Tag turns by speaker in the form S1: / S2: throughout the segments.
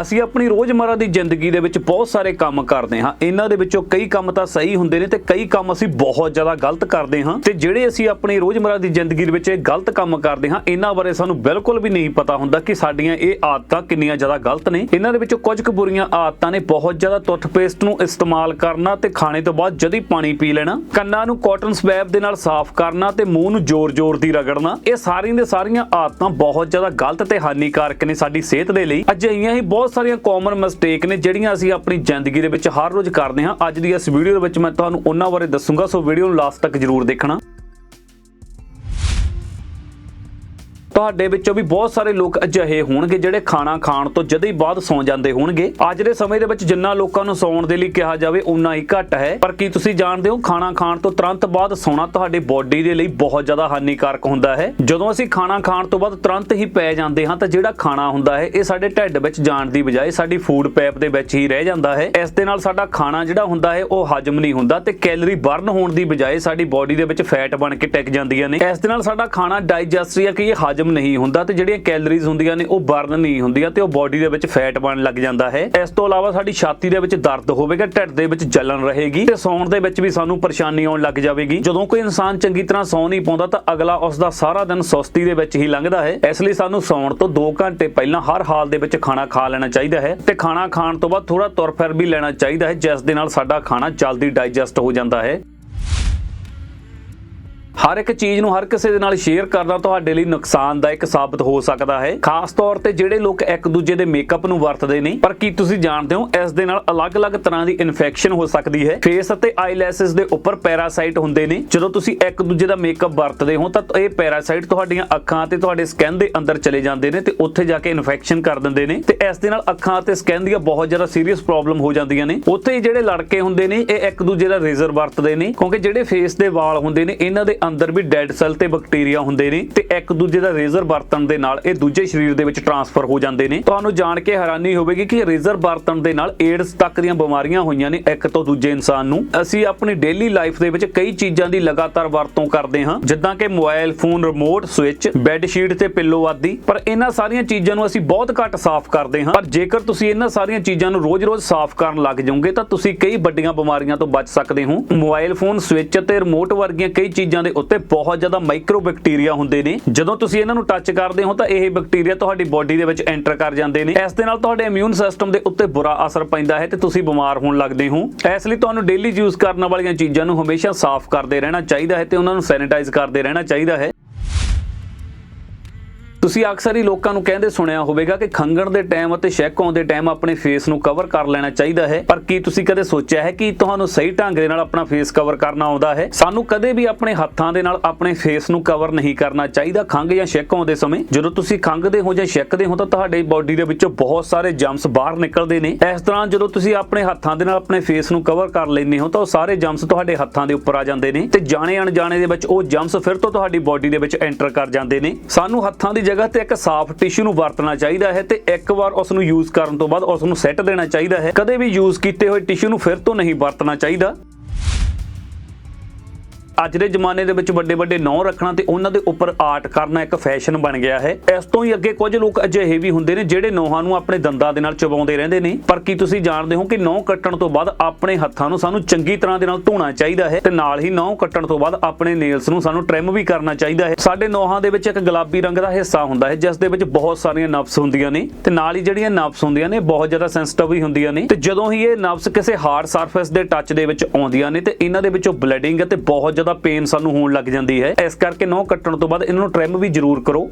S1: ਅਸੀਂ ਆਪਣੀ ਰੋਜ਼ਮਰਾ ਦੀ ਜ਼ਿੰਦਗੀ ਦੇ ਵਿੱਚ ਬਹੁਤ ਸਾਰੇ ਕੰਮ ਕਰਦੇ ਹਾਂ। ਇਹਨਾਂ ਦੇ ਵਿੱਚੋਂ ਕਈ ਕੰਮ ਤਾਂ ਸਹੀ ਹੁੰਦੇ ਨੇ ਤੇ ਕਈ ਕੰਮ ਅਸੀਂ ਬਹੁਤ ਜ਼ਿਆਦਾ ਗਲਤ ਕਰਦੇ ਹਾਂ। ਤੇ ਜਿਹੜੇ ਅਸੀਂ ਆਪਣੀ ਰੋਜ਼ਮਰਾ ਦੀ ਜ਼ਿੰਦਗੀ ਦੇ ਵਿੱਚ ਇਹ ਗਲਤ ਕੰਮ ਕਰਦੇ ਹਾਂ, ਇਹਨਾਂ ਬਾਰੇ ਸਾਨੂੰ ਬਿਲਕੁਲ ਵੀ ਨਹੀਂ ਪਤਾ ਹੁੰਦਾ ਕਿ ਸਾਡੀਆਂ ਇਹ ਆਦਤਾਂ ਕਿੰਨੀਆਂ ਜ਼ਿਆਦਾ ਗਲਤ ਨੇ। ਇਹਨਾਂ ਦੇ ਵਿੱਚੋਂ ਕੁਝ ਕੁ ਬੁਰੀਆਂ ਆਦਤਾਂ ਨੇ, ਬਹੁਤ ਜ਼ਿਆਦਾ ਟੁੱਥਪੇਸਟ ਨੂੰ ਇਸਤੇਮਾਲ ਕਰਨਾ ਤੇ ਖਾਣੇ ਤੋਂ ਬਾਅਦ ਜਦੀ ਪਾਣੀ ਪੀ ਲੈਣਾ, ਕੰਨਾਂ ਨੂੰ ਕਾਟਨ ਸਵੈਬ ਦੇ ਨਾਲ ਸਾਫ਼ ਕਰਨਾ ਤੇ ਮੂੰਹ ਨੂੰ ਜ਼ੋਰ-ਜ਼ੋਰ ਦੀ ਰਗੜਨਾ, ਇਹ ਸਾਰੀਆਂ ਦੇ ਸਾਰੀਆਂ ਆਦਤਾਂ ਬਹੁਤ ਜ਼ਿਆਦਾ ਗਲਤ ਤੇ ਹਾਨੀਕਾਰਕ ਨੇ ਸਾਡੀ ਸਿਹਤ ਦੇ ਲਈ। ਅਜਿਹੀਆਂ ਹੀ ਬਹੁਤ ਬਹੁਤ ਸਾਰੀਆਂ ਕਾਮਨ ਮਿਸਟੇਕ ਨੇ, ਜਿਹੜੀਆਂ ਅਸੀਂ ਆਪਣੀ ਜ਼ਿੰਦਗੀ ਦੇ ਵਿੱਚ ਹਰ ਰੋਜ਼ ਕਰਦੇ ਹਾਂ। ਅੱਜ ਦੀ ਇਸ ਵੀਡੀਓ ਦੇ ਵਿੱਚ ਮੈਂ ਤੁਹਾਨੂੰ ਉਹਨਾਂ ਬਾਰੇ ਦੱਸੂੰਗਾ, ਸੋ ਵੀਡੀਓ ਨੂੰ ਲਾਸਟ ਤੱਕ ਜ਼ਰੂਰ ਦੇਖਣਾ। ਤੁਹਾਡੇ ਵਿੱਚੋਂ ਵੀ ਬਹੁਤ ਸਾਰੇ ਲੋਕ ਅਜਿਹੇ ਹੋਣਗੇ ਜਿਹੜੇ ਖਾਣਾ ਖਾਣ ਤੋਂ ਜਦੇ ਹੀ ਬਾਅਦ ਸੌਂ ਜਾਂਦੇ ਹੋਣਗੇ। ਅੱਜ ਦੇ ਸਮੇਂ ਦੇ ਵਿੱਚ ਜਿੰਨਾ ਲੋਕਾਂ ਨੂੰ ਸੌਣ ਦੇ ਲਈ ਕਿਹਾ ਜਾਵੇ ਉਨਾ ਹੀ ਘੱਟ ਹੈ। ਪਰ ਕੀ ਤੁਸੀਂ ਜਾਣਦੇ ਹੋ, ਖਾਣਾ ਖਾਣ ਤੋਂ ਤੁਰੰਤ ਬਾਅਦ ਸੌਣਾ ਤੁਹਾਡੇ ਬੋਡੀ ਦੇ ਲਈ ਬਹੁਤ ਜ਼ਿਆਦਾ ਹਾਨੀਕਾਰਕ ਹੁੰਦਾ ਹੈ? ਜਦੋਂ ਅਸੀਂ ਖਾਣਾ ਖਾਣ ਤੋਂ ਬਾਅਦ ਤੁਰੰਤ ਹੀ ਪੈ ਜਾਂਦੇ ਹਾਂ ਤਾਂ ਜਿਹੜਾ ਖਾਣਾ ਹੁੰਦਾ ਹੈ, ਇਹ ਸਾਡੇ ਢਿੱਡ ਵਿੱਚ ਜਾਣ ਦੀ ਬਜਾਏ ਸਾਡੀ ਫੂਡ ਪੈਪ ਦੇ ਵਿੱਚ ਹੀ ਰਹਿ ਜਾਂਦਾ ਹੈ। ਇਸ ਦੇ ਨਾਲ ਸਾਡਾ ਖਾਣਾ ਜਿਹੜਾ ਹੁੰਦਾ ਹੈ, ਉਹ ਹਜਮ ਨਹੀਂ ਹੁੰਦਾ ਤੇ ਕੈਲਰੀ ਬਰਨ ਹੋਣ ਦੀ ਬਜਾਏ ਸਾਡੀ ਬੋਡੀ ਦੇ ਵਿੱਚ ਫੈਟ ਬਣ ਕੇ ਟਿਕ ਜਾਂਦੀਆਂ ਨੇ। ਇਸ ਦੇ ਨਾਲ ਸਾਡਾ ਖਾਣਾ ਡਾਈਜੈਸਟ ਜਾਂ ਕਿ ਇਹ ਹਜਮ ਨਹੀਂ ਹੁੰਦਾ ਤੇ ਜਿਹੜੀਆਂ ਕੈਲਰੀਜ਼ ਹੁੰਦੀਆਂ ਨੇ ਉਹ ਬਰਨ ਨਹੀਂ ਹੁੰਦੀਆਂ ਤੇ ਉਹ ਬੋਡੀ ਦੇ ਵਿੱਚ ਫੈਟ ਬਣਨ ਲੱਗ ਜਾਂਦਾ ਹੈ। ਇਸ ਤੋਂ ਇਲਾਵਾ ਸਾਡੀ ਛਾਤੀ ਦੇ ਵਿੱਚ ਦਰਦ ਹੋਵੇਗਾ, ਢਿੱਡ ਦੇ ਵਿੱਚ ਜਲਨ ਰਹੇਗੀ ਤੇ ਸੌਣ ਦੇ ਵਿੱਚ ਵੀ ਸਾਨੂੰ ਪਰੇਸ਼ਾਨੀ ਆਉਣ ਲੱਗ ਜਾਵੇਗੀ। ਜਦੋਂ ਕੋਈ ਇਨਸਾਨ ਚੰਗੀ ਤਰ੍ਹਾਂ ਸੌ ਨਹੀਂ ਪਾਉਂਦਾ ਤਾਂ ਅਗਲਾ ਉਸ ਦਾ ਸਾਰਾ ਦਿਨ ਸੁਸਤੀ ਦੇ ਵਿੱਚ ਹੀ ਲੰਘਦਾ ਹੈ। ਇਸ ਲਈ ਸਾਨੂੰ ਸੌਣ ਤੋਂ 2 ਘੰਟੇ ਪਹਿਲਾਂ ਹਰ ਹਾਲ ਦੇ ਵਿੱਚ ਖਾਣਾ ਖਾ ਲੈਣਾ ਚਾਹੀਦਾ ਹੈ ਤੇ ਖਾਣਾ ਖਾਣ ਤੋਂ ਬਾਅਦ ਥੋੜਾ ਤੁਰ ਫਿਰ ਵੀ ਲੈਣਾ ਚਾਹੀਦਾ ਹੈ, ਜਿਸ ਦੇ ਨਾਲ ਸਾਡਾ ਖਾਣਾ ਜਲਦੀ ਡਾਈਜੈਸਟ ਹੋ ਜਾਂਦਾ ਹੈ। ਹਰ ਇੱਕ ਚੀਜ਼ ਨੂੰ ਹਰ ਕਿਸੇ ਦੇ ਨਾਲ ਸ਼ੇਅਰ ਕਰਨਾ ਤੁਹਾਡੇ ਲਈ ਨੁਕਸਾਨਦਾਇਕ ਸਾਬਤ ਹੋ ਸਕਦਾ ਹੈ। ਖਾਸ ਤੌਰ ਤੇ ਜਿਹੜੇ ਲੋਕ ਇੱਕ ਦੂਜੇ ਦੇ ਮੇਕਅਪ ਨੂੰ ਵਰਤਦੇ ਨੇ, ਪਰ ਕੀ ਤੁਸੀਂ ਜਾਣਦੇ ਹੋ, ਇਸ ਦੇ ਨਾਲ ਅਲੱਗ-ਅਲੱਗ ਤਰ੍ਹਾਂ ਦੀ ਇਨਫੈਕਸ਼ਨ ਹੋ ਸਕਦੀ ਹੈ? ਫੇਸ ਅਤੇ ਆਈਲੈਸ਼ਸ ਦੇ ਉੱਪਰ ਪੈਰਾਸਾਈਟ ਹੁੰਦੇ ਨੇ। ਜਦੋਂ ਤੁਸੀਂ ਇੱਕ ਦੂਜੇ ਦਾ ਮੇਕਅਪ ਵਰਤਦੇ ਹੋ, ਤਾਂ ਇਹ ਪੈਰਾਸਾਈਟ ਤੁਹਾਡੀਆਂ ਅੱਖਾਂ ਤੇ ਤੁਹਾਡੇ ਸਕਿਨ ਦੇ ਅੰਦਰ ਚਲੇ ਜਾਂਦੇ ਨੇ ਤੇ ਉੱਥੇ ਜਾ ਕੇ ਇਨਫੈਕਸ਼ਨ ਕਰ ਦਿੰਦੇ ਨੇ ਤੇ ਇਸ ਦੇ ਨਾਲ ਅੱਖਾਂ ਅਤੇ ਸਕਿਨ ਦੀਆਂ ਬਹੁਤ ਜ਼ਿਆਦਾ ਸੀਰੀਅਸ ਪ੍ਰੋਬਲਮ ਹੋ ਜਾਂਦੀਆਂ ਨੇ। ਉੱਥੇ ਜਿਹੜੇ ਲੜਕੇ ਹੁੰਦੇ ਨੇ, ਇਹ ਇੱਕ ਦੂਜੇ ਦਾ ਰੇਜ਼ਰ ਵਰਤਦੇ ਨੇ, ਕਿਉਂਕਿ ਜਿਹੜੇ ਫੇਸ ਦੇ ਵਾਲ ਹੁੰਦੇ ਨੇ, ਇਹਨਾਂ ਦੇ ਅੰਦਰ ਵੀ ਡੈਡ ਸੈੱਲ ਤੇ ਬੈਕਟੀਰੀਆ ਹੁੰਦੇ ਨੇ ਤੇ ਇੱਕ ਦੂਜੇ ਦਾ ਰੇਜ਼ਰ ਵਰਤਣ ਦੇ ਨਾਲ ਇਹ ਦੂਜੇ ਸਰੀਰ ਦੇ ਵਿੱਚ ਟਰਾਂਸਫਰ ਹੋ ਜਾਂਦੇ ਨੇ। ਤੁਹਾਨੂੰ ਜਾਣ ਕੇ ਹੈਰਾਨੀ ਹੋਵੇਗੀ ਕਿ ਰੇਜ਼ਰ ਵਰਤਣ ਦੇ ਨਾਲ ਏਡਸ ਤੱਕ ਦੀਆਂ ਬਿਮਾਰੀਆਂ ਹੋਈਆਂ ਨੇ ਇੱਕ ਤੋਂ ਦੂਜੇ ਇਨਸਾਨ ਨੂੰ। ਅਸੀਂ ਆਪਣੀ ਡੇਲੀ ਲਾਈਫ ਦੇ ਵਿੱਚ ਕਈ ਚੀਜ਼ਾਂ ਦੀ ਲਗਾਤਾਰ ਵਰਤੋਂ ਕਰਦੇ ਹਾਂ, ਜਿੱਦਾਂ ਕਿ mobile phone remote switch bed sheet ਤੇ ਪਿੱਲੋ ਆਦਿ। ਪਰ ਇਹਨਾਂ ਸਾਰੀਆਂ ਚੀਜ਼ਾਂ ਨੂੰ ਅਸੀਂ ਬਹੁਤ ਘੱਟ ਸਾਫ਼ ਕਰਦੇ ਹਾਂ। ਪਰ ਜੇਕਰ ਤੁਸੀਂ ਇਹਨਾਂ ਸਾਰੀਆਂ ਚੀਜ਼ਾਂ ਨੂੰ ਰੋਜ਼-ਰੋਜ਼ ਸਾਫ਼ ਕਰਨ ਲੱਗ ਜਾਓਗੇ, ਤਾਂ ਤੁਸੀਂ ਕਈ ਵੱਡੀਆਂ ਬਿਮਾਰੀਆਂ ਤੋਂ ਬਚ ਸਕਦੇ ਹੋ। ਮੋਬਾਈਲ ਫੋਨ ਸਵਿਚ ਤੇ ਰਿਮੋਟ ਵਰਗੀਆਂ ਕਈ ਚੀਜ਼ਾਂ ਦੇ ਉੱਤੇ ਬਹੁਤ ਜ਼ਿਆਦਾ ਮਾਈਕਰੋ ਬੈਕਟੀਰੀਆ ਹੁੰਦੇ ਨੇ। ਜਦੋਂ ਤੁਸੀਂ ਇਹਨਾਂ ਨੂੰ ਟੱਚ ਕਰਦੇ ਹੋ ਤਾਂ ਇਹ ਬੈਕਟੀਰੀਆ ਤੁਹਾਡੀ ਬੋਡੀ ਦੇ ਵਿੱਚ ਐਂਟਰ ਕਰ ਜਾਂਦੇ ਨੇ। ਇਸ ਦੇ ਨਾਲ ਤੁਹਾਡੇ ਇਮਿਊਨ ਸਿਸਟਮ ਦੇ ਉੱਤੇ ਬੁਰਾ ਅਸਰ ਪੈਂਦਾ ਹੈ ਤੇ ਤੁਸੀਂ ਬਿਮਾਰ ਹੋਣ ਲੱਗਦੇ ਹੋ। ਇਸ ਲਈ ਤੁਹਾਨੂੰ ਡੇਲੀ ਯੂਜ਼ ਕਰਨ ਵਾਲੀਆਂ ਚੀਜ਼ਾਂ ਨੂੰ ਹਮੇਸ਼ਾ ਸਾਫ਼ ਕਰਦੇ ਰਹਿਣਾ ਚਾਹੀਦਾ ਹੈ ਤੇ ਉਹਨਾਂ ਨੂੰ ਸੈਨੀਟਾਈਜ਼ ਕਰਦੇ ਰਹਿਣਾ ਚਾਹੀਦਾ ਹੈ। ਤੁਸੀਂ ਅਕਸਰ ਹੀ ਲੋਕਾਂ ਨੂੰ ਕਹਿੰਦੇ ਸੁਣਿਆ ਹੋਵੇਗਾ ਕਿ ਖੰਗਣ ਦੇ ਟਾਈਮ ਅਤੇ ਸ਼ੈਕ ਆਉਣ ਟਾਈਮ ਆਪਣੇ ਫੇਸ ਨੂੰ ਕਵਰ ਕਰ ਲੈਣਾ ਚਾਹੀਦਾ ਹੈ। ਪਰ ਕੀ ਤੁਸੀਂ ਕਦੇ ਸੋਚਿਆ ਹੈ ਕਿ ਤੁਹਾਨੂੰ ਸਹੀ ਢੰਗ ਦੇ ਨਾਲ ਆਪਣਾ ਫੇਸ ਕਵਰ ਕਰਨਾ ਆਉਂਦਾ ਹੈ? ਸਾਨੂੰ ਕਦੇ ਵੀ ਆਪਣੇ ਹੱਥਾਂ ਦੇ ਨਾਲ ਆਪਣੇ ਫੇਸ ਨੂੰ ਕਵਰ ਨਹੀਂ ਕਰਨਾ ਚਾਹੀਦਾ ਖੰਗ ਜਾਂ ਛੈਕ ਆਉਣ ਸਮੇਂ। ਜਦੋਂ ਤੁਸੀਂ ਖੰਗਦੇ ਹੋ ਜਾਂ ਛੈਕਦੇ ਹੋ ਤਾਂ ਤੁਹਾਡੇ ਬਾਡੀ ਦੇ ਵਿੱਚੋਂ ਬਹੁਤ ਸਾਰੇ ਜਮਸ ਬਾਹਰ ਨਿਕਲਦੇ ਨੇ। ਇਸ ਤਰ੍ਹਾਂ ਜਦੋਂ ਤੁਸੀਂ ਆਪਣੇ ਹੱਥਾਂ ਦੇ ਨਾਲ ਆਪਣੇ ਫੇਸ ਨੂੰ ਕਵਰ ਕਰ ਲੈਂਦੇ ਹੋ ਤਾਂ ਉਹ ਸਾਰੇ ਜਮਸ ਤੁਹਾਡੇ ਹੱਥਾਂ ਦੇ ਉੱਪਰ ਆ ਜਾਂਦੇ ਨੇ ਤੇ ਜਾਣੇ ਅਣਜਾਣੇ ਦੇ ਵਿੱਚ ਉਹ ਜਮਸ ਫਿਰ ਤੋਂ ਤੁਹਾਡੀ ਬਾਡੀ ਦੇ ਵਿੱਚ ਐਂਟਰ ਕਰ ਜਾਂਦੇ ਨੇ। ਸਾਨੂੰ ਹੱਥਾਂ ਦੀ ਜਗ੍ਹਾ ਤੇ ਇੱਕ ਸਾਫ਼ ਟਿਸ਼ੂ ਨੂੰ ਵਰਤਣਾ ਚਾਹੀਦਾ ਹੈ ਤੇ ਇੱਕ ਵਾਰ ਉਸ ਨੂੰ ਯੂਜ਼ ਕਰਨ ਤੋਂ ਬਾਅਦ ਉਸ ਨੂੰ ਸੈੱਟ ਦੇਣਾ ਚਾਹੀਦਾ ਹੈ। ਕਦੇ ਵੀ ਯੂਜ਼ ਕੀਤੇ ਹੋਏ ਟਿਸ਼ੂ ਨੂੰ ਫਿਰ ਤੋਂ ਨਹੀਂ ਵਰਤਣਾ ਚਾਹੀਦਾ। ਅੱਜ ਦੇ ਜ਼ਮਾਨੇ ਦੇ ਵਿੱਚ ਵੱਡੇ ਵੱਡੇ ਨੌ ਰੱਖਣਾ ਤੇ ਉਹਨਾਂ ਦੇ ਉੱਪਰ ਆਰਟ ਕਰਨਾ ਇੱਕ ਫੈਸ਼ਨ ਬਣ ਗਿਆ ਹੈ। ਇਸ ਤੋਂ ਹੀ ਅੱਗੇ ਕੁਝ ਲੋਕ ਅਜਿਹੇ ਵੀ ਹੁੰਦੇ ਨੇ ਜਿਹੜੇ ਨੌਹਾਂ ਨੂੰ ਆਪਣੇ ਦੰਦਾਂ ਦੇ ਨਾਲ ਚਬਾਉਂਦੇ ਰਹਿੰਦੇ ਨੇ। ਪਰ ਕੀ ਤੁਸੀਂ ਜਾਣਦੇ ਹੋ ਕਿ ਨੌ ਕੱਟਣ ਤੋਂ ਬਾਅਦ ਆਪਣੇ ਹੱਥਾਂ ਨੂੰ ਸਾਨੂੰ ਚੰਗੀ ਤਰ੍ਹਾਂ ਦੇ ਨਾਲ ਧੋਣਾ ਚਾਹੀਦਾ ਹੈ ਤੇ ਨਾਲ ਹੀ ਨੌ ਕੱਟਣ ਤੋਂ ਬਾਅਦ ਆਪਣੇ ਨੇਲਸ ਨੂੰ ਸਾਨੂੰ ਟ੍ਰਿਮ ਵੀ ਕਰਨਾ ਚਾਹੀਦਾ ਹੈ। ਸਾਡੇ ਨੌਹਾਂ ਦੇ ਵਿੱਚ ਇੱਕ ਗੁਲਾਬੀ ਰੰਗ ਦਾ ਹਿੱਸਾ ਹੁੰਦਾ ਹੈ, ਜਿਸ ਦੇ ਵਿੱਚ ਬਹੁਤ ਸਾਰੀਆਂ ਨਬਸ ਹੁੰਦੀਆਂ ਨੇ ਤੇ ਨਾਲ ਹੀ ਜਿਹੜੀਆਂ ਨਬਸ ਹੁੰਦੀਆਂ ਨੇ ਬਹੁਤ ਜ਼ਿਆਦਾ ਸੈਂਸਿਟਿਵ ਵੀ ਹੁੰਦੀਆਂ ਨੇ। ਤੇ ਜਦੋਂ ਹੀ ਇਹ ਨਬਸ ਕਿਸੇ ਹਾਰਡ ਸਰਫੇਸ ਦੇ ਟੱਚ ਦੇ ਵਿੱਚ ਆਉਂਦੀਆਂ ਨੇ ਤੇ ਇਹਨਾਂ ਦੇ ਵਿੱਚੋਂ ਬਲੀਡਿੰਗ ਅਤੇ ਬਹੁਤ ਜ਼ਿਆਦਾ ਪੇਨ ਸਾਨੂੰ ਹੋਣ ਲੱਗ ਜਾਂਦੀ ਹੈ। ਇਸ ਕਰਕੇ ਨਹੁੰ ਕੱਟਣ ਤੋਂ ਬਾਅਦ ਇਹਨਾਂ ਨੂੰ ਟ੍ਰਿਮ ਵੀ ਜ਼ਰੂਰ ਕਰੋ।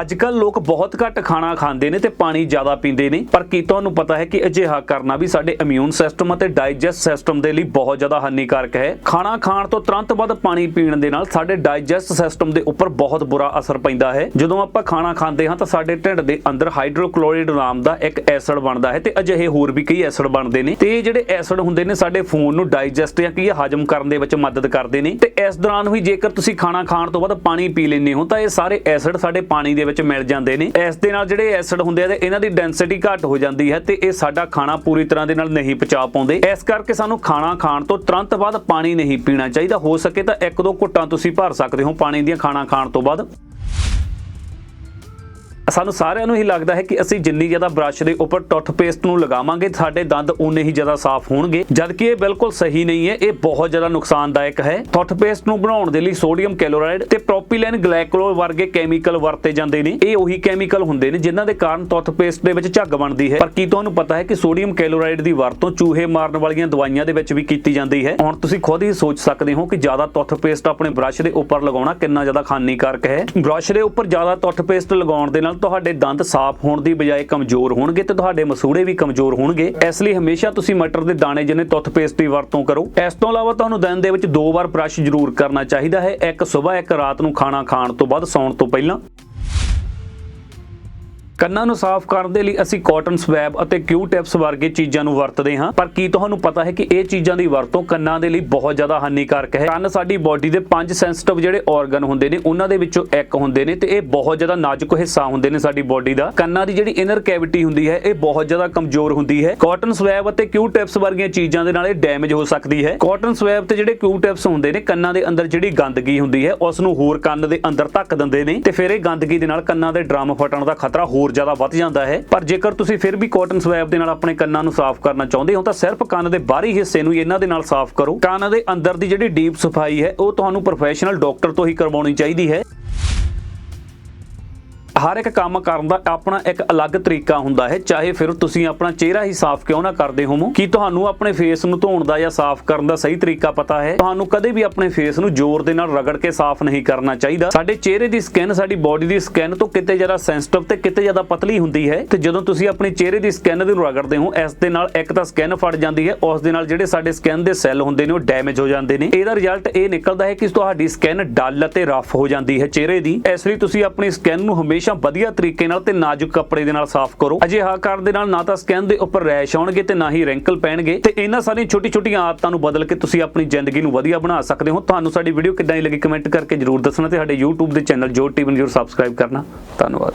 S1: ਅੱਜ ਕੱਲ ਲੋਕ ਬਹੁਤ ਘੱਟ ਖਾਣਾ ਖਾਂਦੇ ਨੇ ਤੇ ਪਾਣੀ ਜ਼ਿਆਦਾ ਪੀਂਦੇ ਨੇ। ਪਰ ਕੀ ਤੁਹਾਨੂੰ ਪਤਾ ਹੈ ਕਿ ਅਜਿਹਾ ਕਰਨਾ ਵੀ ਸਾਡੇ ਇਮਿਊਨ ਸਿਸਟਮ ਅਤੇ ਡਾਈਜੈਸਟ ਸਿਸਟਮ ਦੇ ਲਈ ਬਹੁਤ ਜ਼ਿਆਦਾ ਹਾਨੀਕਾਰਕ ਹੈ। ਖਾਣਾ ਖਾਣ ਤੋਂ ਤੁਰੰਤ ਬਾਅਦ ਪਾਣੀ ਪੀਣ ਦੇ ਨਾਲ ਸਾਡੇ ਡਾਈਜੈਸਟ ਸਿਸਟਮ ਦੇ ਉੱਪਰ ਬਹੁਤ ਬੁਰਾ ਅਸਰ ਪੈਂਦਾ ਹੈ। ਜਦੋਂ ਆਪਾਂ ਖਾਣਾ ਖਾਂਦੇ ਹਾਂ ਤਾਂ ਸਾਡੇ ਢਿੱਡ ਦੇ ਅੰਦਰ ਹਾਈਡਰੋਕਲੋਰਾਈਡ ਨਾਮ ਦਾ ਇੱਕ ਐਸਿਡ ਬਣਦਾ ਹੈ ਤੇ ਅਜਿਹੇ ਹੋਰ ਵੀ ਕਈ ਐਸਿਡ ਬਣਦੇ ਨੇ। ਤੇ ਇਹ ਜਿਹੜੇ ਐਸਿਡ ਹੁੰਦੇ ਨੇ ਸਾਡੇ ਖੂਨ ਨੂੰ ਡਾਈਜੈਸਟ ਜਾਂ ਕੀ ਹਜਮ ਕਰਨ ਦੇ ਵਿੱਚ ਮਦਦ ਕਰਦੇ ਨੇ। ਤੇ ਇਸ ਦੌਰਾਨ ਵੀ ਜੇਕਰ ਤੁਸੀਂ ਖਾਣਾ ਖਾਣ ਤੋਂ ਬਾਅਦ ਪਾਣੀ ਪੀ ਲੈਂਦੇ ਹੋ ਤਾਂ ਇਹ ਸਾਰੇ ਐਸਿਡ ਸਾਡੇ ਪਾਣੀ ਦੇ ਵਿੱਚ ਮਿਲ ਜਾਂਦੇ ਨੇ। ਇਸ ਦੇ ਨਾਲ ਜਿਹੜੇ ਐਸਿਡ ਹੁੰਦੇ ਆ ਤੇ ਇਹਨਾਂ ਦੀ ਡੈਂਸਿਟੀ ਘੱਟ ਹੋ ਜਾਂਦੀ ਹੈ ਤੇ ਇਹ ਸਾਡਾ ਖਾਣਾ ਪੂਰੀ ਤਰ੍ਹਾਂ ਦੇ ਨਾਲ ਨਹੀਂ ਪਚਾ ਪਾਉਂਦੇ। ਇਸ ਕਰਕੇ ਸਾਨੂੰ ਖਾਣਾ ਖਾਣ ਤੋਂ ਤੁਰੰਤ ਬਾਅਦ ਪਾਣੀ ਨਹੀਂ ਪੀਣਾ ਚਾਹੀਦਾ। ਹੋ ਸਕੇ ਤਾਂ ਇੱਕ ਦੋ ਘੁੱਟਾਂ ਤੁਸੀਂ ਭਰ ਸਕਦੇ ਹੋ ਪਾਣੀ ਦੀਆਂ ਖਾਣਾ ਖਾਣ ਤੋਂ ਬਾਅਦ। ਸਾਨੂੰ ਸਾਰਿਆਂ ਨੂੰ ਹੀ ਲੱਗਦਾ ਹੈ ਕਿ ਅਸੀਂ ਜਿੰਨੀ ਜ਼ਿਆਦਾ ਬ੍ਰਸ਼ ਦੇ ਉੱਪਰ ਟੁੱਥਪੇਸਟ ਨੂੰ ਲਗਾਵਾਂਗੇ, ਸਾਡੇ ਦੰਦ ਉਨੇ ਹੀ ਜ਼ਿਆਦਾ ਸਾਫ਼ ਹੋਣਗੇ। ਜਦਕਿ ਇਹ ਬਿਲਕੁਲ ਸਹੀ ਨਹੀਂ ਹੈ, ਇਹ ਬਹੁਤ ਜ਼ਿਆਦਾ ਨੁਕਸਾਨਦਾਇਕ ਹੈ। ਟੁੱਥਪੇਸਟ ਨੂੰ ਬਣਾਉਣ ਦੇ ਲਈ ਸੋਡੀਅਮ ਕੈਲੋਰਾਈਡ ਤੇ ਪ੍ਰੋਪੀਲੇਨ ਗਲਾਈਕੋਲ ਵਰਗੇ ਕੈਮੀਕਲ ਵਰਤੇ ਜਾਂਦੇ ਨੇ। ਇਹ ਉਹੀ ਕੈਮੀਕਲ ਹੁੰਦੇ ਨੇ ਜਿਨ੍ਹਾਂ ਦੇ ਕਾਰਨ ਟੁੱਥਪੇਸਟ ਦੇ ਵਿੱਚ ਝੱਗ ਬਣਦੀ ਹੈ। ਪਰ ਕੀ ਤੁਹਾਨੂੰ ਪਤਾ ਹੈ ਕਿ ਸੋਡੀਅਮ ਕੈਲੋਰਾਈਡ ਦੀ ਵਰਤੋਂ ਚੂਹੇ ਮਾਰਨ ਵਾਲੀਆਂ ਦਵਾਈਆਂ ਦੇ ਵਿੱਚ ਵੀ ਕੀਤੀ ਜਾਂਦੀ ਹੈ? ਹੁਣ ਤੁਸੀਂ ਖੁਦ ਹੀ ਸੋਚ ਸਕਦੇ ਹੋ ਕਿ ਜ਼ਿਆਦਾ ਟੁੱਥਪੇਸਟ ਆਪਣੇ ਬ੍ਰਸ਼ ਦੇ ਉੱਪਰ ਲਗਾਉਣਾ ਕਿੰਨਾ ਜ਼ਿਆਦਾ ਹਾਨੀਕਾਰਕ ਹੈ। ਬ੍ਰਸ਼ ਦੇ ਉੱਪਰ ਜ਼ਿਆਦਾ ਟੁੱਥਪੇਸਟ ਲਗਾਉਣ ਦੇ ਨਾਲ ਤੁਹਾਡੇ ਦੰਦ ਸਾਫ਼ ਹੋਣ ਦੀ ਬਜਾਏ ਕਮਜ਼ੋਰ ਹੋਣਗੇ ਤੇ ਤੁਹਾਡੇ ਮਸੂੜੇ ਵੀ ਕਮਜ਼ੋਰ ਹੋਣਗੇ। ਇਸ ਲਈ ਹਮੇਸ਼ਾ ਤੁਸੀਂ ਮਟਰ ਦੇ ਦਾਣੇ ਜਿਹਨੇ ਟੂਥਪੇਸਟ ਦੀ ਵਰਤੋਂ ਕਰੋ। ਇਸ ਤੋਂ ਇਲਾਵਾ ਤੁਹਾਨੂੰ ਦਿਨ ਦੇ ਵਿੱਚ ਦੋ ਵਾਰ ਬ੍ਰਸ਼ ਜ਼ਰੂਰ ਕਰਨਾ ਚਾਹੀਦਾ ਹੈ। ਇੱਕ ਸਵੇਰ, ਇੱਕ ਰਾਤ ਨੂੰ ਖਾਣਾ ਖਾਣ ਤੋਂ ਬਾਅਦ ਸੌਣ ਤੋਂ ਪਹਿਲਾਂ। ਕੰਨਾਂ ਨੂੰ ਸਾਫ਼ ਕਰਨ ਦੇ ਲਈ ਅਸੀਂ ਕਾਟਨ ਸਵੈਬ ਅਤੇ ਕਿਊ ਟਿਪਸ ਵਰਗੇ ਚੀਜ਼ਾਂ ਨੂੰ ਵਰਤਦੇ ਹਾਂ। ਪਰ ਕੀ ਤੁਹਾਨੂੰ ਪਤਾ ਹੈ ਕਿ ਇਹ ਚੀਜ਼ਾਂ ਦੀ ਵਰਤੋਂ ਕੰਨਾਂ ਦੇ ਲਈ ਬਹੁਤ ਜ਼ਿਆਦਾ ਹਾਨੀਕਾਰਕ ਹੈ। ਕੰਨ ਸਾਡੀ ਬਾਡੀ ਦੇ ਪੰਜ ਸੈਂਸਿਟਿਵ ਜਿਹੜੇ ਆਰਗਨ ਹੁੰਦੇ ਨੇ, ਉਹਨਾਂ ਦੇ ਵਿੱਚੋਂ ਇੱਕ ਹੁੰਦੇ ਨੇ ਤੇ ਇਹ ਬਹੁਤ ਜ਼ਿਆਦਾ ਨਾਜ਼ੁਕ ਹਿੱਸਾ ਹੁੰਦੇ ਨੇ ਸਾਡੀ ਬਾਡੀ ਦਾ। ਕੰਨਾਂ ਦੀ ਜਿਹੜੀ ਇਨਰ ਕੈਵਿਟੀ ਹੁੰਦੀ ਹੈ, ਇਹ ਬਹੁਤ ਜ਼ਿਆਦਾ ਕਮਜ਼ੋਰ ਹੁੰਦੀ ਹੈ। ਕਾਟਨ ਸਵੈਬ ਅਤੇ ਕਿਊ ਟਿਪਸ ਵਰਗੀਆਂ ਚੀਜ਼ਾਂ ਦੇ ਨਾਲ ਇਹ ਡੈਮੇਜ ਹੋ ਸਕਦੀ ਹੈ। ਕਾਟਨ ਸਵੈਬ ਤੇ ਜਿਹੜੇ ਕਿਊ ਟਿਪਸ ਹੁੰਦੇ ਨੇ, ਕੰਨਾਂ ਦੇ ਅੰਦਰ ਜਿਹੜੀ ਗੰਦਗੀ ਹੁੰਦੀ ਹੈ, ਉਸ ਨੂੰ ਹੋਰ ਕੰਨ ਦੇ ਅੰਦਰ ਧੱਕ ਦਿੰਦੇ ਨੇ ਤੇ ਫਿਰ ਇਹ ਗੰਦਗੀ ਦੇ ਨਾਲ ਕੰਨਾਂ ਦੇ ਡਰਮ ਫਟਣ ਦਾ ਖਤਰਾ ਹੋਰ ਜ਼ਿਆਦਾ ਵੱਧ ਜਾਂਦਾ ਹੈ। ਪਰ ਜੇਕਰ ਤੁਸੀਂ ਫਿਰ ਵੀ ਕਾਟਨ ਸਵੈਬ ਦੇ ਨਾਲ ਆਪਣੇ ਕੰਨਾਂ ਨੂੰ ਸਾਫ਼ ਕਰਨਾ ਚਾਹੁੰਦੇ ਹੋ, ਤਾਂ ਸਿਰਫ ਕੰਨ ਦੇ ਬਾਹਰੀ ਹਿੱਸੇ ਨੂੰ ਇਹਨਾਂ ਦੇ ਨਾਲ ਸਾਫ਼ ਕਰੋ। ਕੰਨ ਦੇ ਅੰਦਰ ਦੀ ਜਿਹੜੀ ਡੀਪ ਸਫ਼ਾਈ ਹੈ, ਉਹ ਤੁਹਾਨੂੰ ਪ੍ਰੋਫੈਸ਼ਨਲ ਡਾਕਟਰ ਤੋਂ ਹੀ ਕਰਵਾਉਣੀ ਚਾਹੀਦੀ ਹੈ। ਹਰ ਇੱਕ ਕੰਮ ਕਰਨ ਦਾ ਆਪਣਾ ਇੱਕ ਅਲੱਗ ਤਰੀਕਾ ਹੁੰਦਾ ਹੈ, ਚਾਹੇ ਫਿਰ ਤੁਸੀਂ ਆਪਣਾ ਚਿਹਰਾ ਹੀ ਸਾਫ਼ ਕਿਉਂ ਨਾ ਕਰਦੇ ਹੋਵੋ। ਕੀ ਤੁਹਾਨੂੰ ਆਪਣੇ ਫੇਸ ਨੂੰ ਧੋਣ ਦਾ ਜਾਂ ਸਾਫ਼ ਕਰਨ ਦਾ ਸਹੀ ਤਰੀਕਾ ਪਤਾ ਹੈ? ਤੁਹਾਨੂੰ ਕਦੇ ਵੀ ਆਪਣੇ ਫੇਸ ਨੂੰ ਜ਼ੋਰ ਦੇ ਨਾਲ ਰਗੜ ਕੇ ਸਾਫ਼ ਨਹੀਂ ਕਰਨਾ ਚਾਹੀਦਾ। ਸਾਡੇ ਚਿਹਰੇ ਦੀ ਸਕਿਨ ਸਾਡੀ ਬਾਡੀ ਦੀ ਸਕਿਨ ਤੋਂ ਕਿਤੇ ਜ਼ਿਆਦਾ ਸੈਂਸਿਟਿਵ ਤੇ ਕਿਤੇ ਜ਼ਿਆਦਾ ਪਤਲੀ ਹੁੰਦੀ ਹੈ। ਤੇ ਜਦੋਂ ਤੁਸੀਂ ਆਪਣੇ ਚਿਹਰੇ ਦੀ ਸਕਿਨ ਨੂੰ ਰਗੜਦੇ ਹੋ, ਇਸ ਦੇ ਨਾਲ ਇੱਕ ਤਾਂ ਸਕਿਨ ਫਟ ਜਾਂਦੀ ਹੈ, ਉਸ ਦੇ ਨਾਲ ਜਿਹੜੇ ਸਾਡੇ ਸਕਿਨ ਦੇ ਸੈੱਲ ਹੁੰਦੇ ਨੇ, ਉਹ ਡੈਮੇਜ ਹੋ ਜਾਂਦੇ ਨੇ। ਇਹਦਾ ਰਿਜ਼ਲਟ ਇਹ ਨਿਕਲਦਾ ਹੈ ਕਿ ਤੁਹਾਡੀ ਸਕਿਨ ਡਲ ਅਤੇ ਰਫ ਹੋ ਜਾਂਦੀ ਹੈ ਚਿਹਰੇ ਦੀ। ਇਸ ਲਈ ਤੁਸੀਂ ਆਪਣੀ ਸਕਿਨ ਨੂੰ ਹਮੇਸ਼ਾ ਵਧੀਆ ਤਰੀਕੇ ਨਾਲ ਤੇ ਨਾਜ਼ੁਕ ਕੱਪੜੇ ਦੇ ਨਾਲ ਸਾਫ਼ ਕਰੋ। ਅਜਿਹਾ ਕਰਨ ਦੇ ਨਾਲ ਨਾ ਤਾਂ ਸਕੈਨ ਦੇ ਉੱਪਰ ਰੈਸ਼ ਆਉਣਗੇ ਤੇ ਨਾ ਹੀ ਰਿੰਕਲ ਪੈਣਗੇ। ਤੇ ਇਹਨਾਂ ਸਾਰੀਆਂ ਛੋਟੀ-ਛੋਟੀਆਂ ਆਦਤਾਂ ਨੂੰ ਬਦਲ ਕੇ ਤੁਸੀਂ ਆਪਣੀ ਜ਼ਿੰਦਗੀ ਨੂੰ ਵਧੀਆ ਬਣਾ ਸਕਦੇ ਹੋ। ਤੁਹਾਨੂੰ ਸਾਡੀ ਵੀਡੀਓ ਕਿੱਦਾਂ ਦੀ ਲੱਗੀ ਕਮੈਂਟ ਕਰਕੇ ਜਰੂਰ ਦੱਸਣਾ ਤੇ ਸਾਡੇ YouTube ਦੇ ਚੈਨਲ ਜੋ ਨੂੰ ਜਰੂਰ ਸਬਸਕ੍ਰਾਈਬ ਕਰਨਾ। ਧੰਨਵਾਦ।